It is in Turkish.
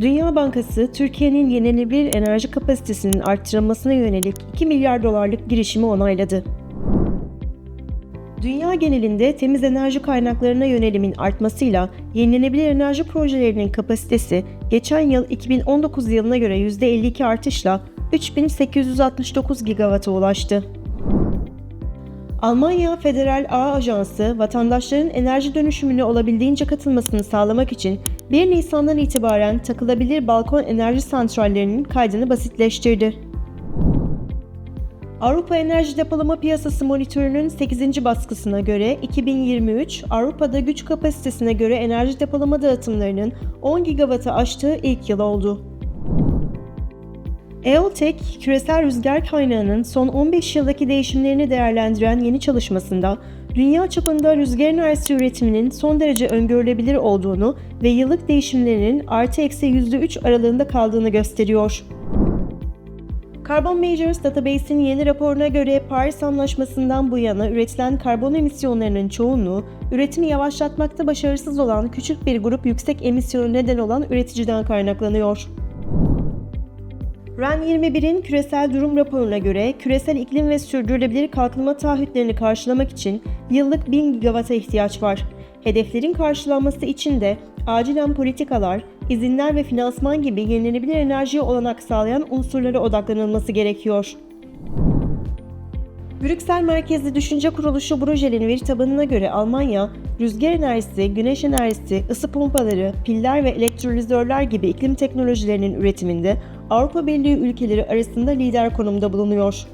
Dünya Bankası, Türkiye'nin yenilenebilir enerji kapasitesinin arttırılmasına yönelik 2 milyar dolarlık girişimi onayladı. Dünya genelinde temiz enerji kaynaklarına yönelimin artmasıyla yenilenebilir enerji projelerinin kapasitesi geçen yıl 2019 yılına göre %52 artışla 3869 gigawata ulaştı. Almanya Federal Ağ Ajansı, vatandaşların enerji dönüşümüne olabildiğince katılmasını sağlamak için 1 Nisan'dan itibaren takılabilir balkon enerji santrallerinin kaydını basitleştirdi. Avrupa Enerji Depolama Piyasası Monitörü'nün 8. baskısına göre 2023 Avrupa'da güç kapasitesine göre enerji depolama dağıtımlarının 10 gigawattı aştığı ilk yıl oldu. EOTEC, küresel rüzgar kaynağının son 15 yıldaki değişimlerini değerlendiren yeni çalışmasında, dünya çapında rüzgar enerjisi üretiminin son derece öngörülebilir olduğunu ve yıllık değişimlerinin artı eksi %3 aralığında kaldığını gösteriyor. Carbon Majors Database'in yeni raporuna göre Paris Anlaşması'ndan bu yana üretilen karbon emisyonlarının çoğunluğu, üretimi yavaşlatmakta başarısız olan küçük bir grup yüksek emisyonu neden olan üreticiden kaynaklanıyor. REN 21'in küresel durum raporuna göre küresel iklim ve sürdürülebilir kalkınma taahhütlerini karşılamak için yıllık 1000 gigawata ihtiyaç var. Hedeflerin karşılanması için de acilen politikalar, izinler ve finansman gibi yenilenebilir enerjiye olanak sağlayan unsurlara odaklanılması gerekiyor. Brüksel merkezli düşünce kuruluşu Bruegel'in veri tabanına göre Almanya, rüzgar enerjisi, güneş enerjisi, ısı pompaları, piller ve elektrolizörler gibi iklim teknolojilerinin üretiminde Avrupa Birliği ülkeleri arasında lider konumda bulunuyor.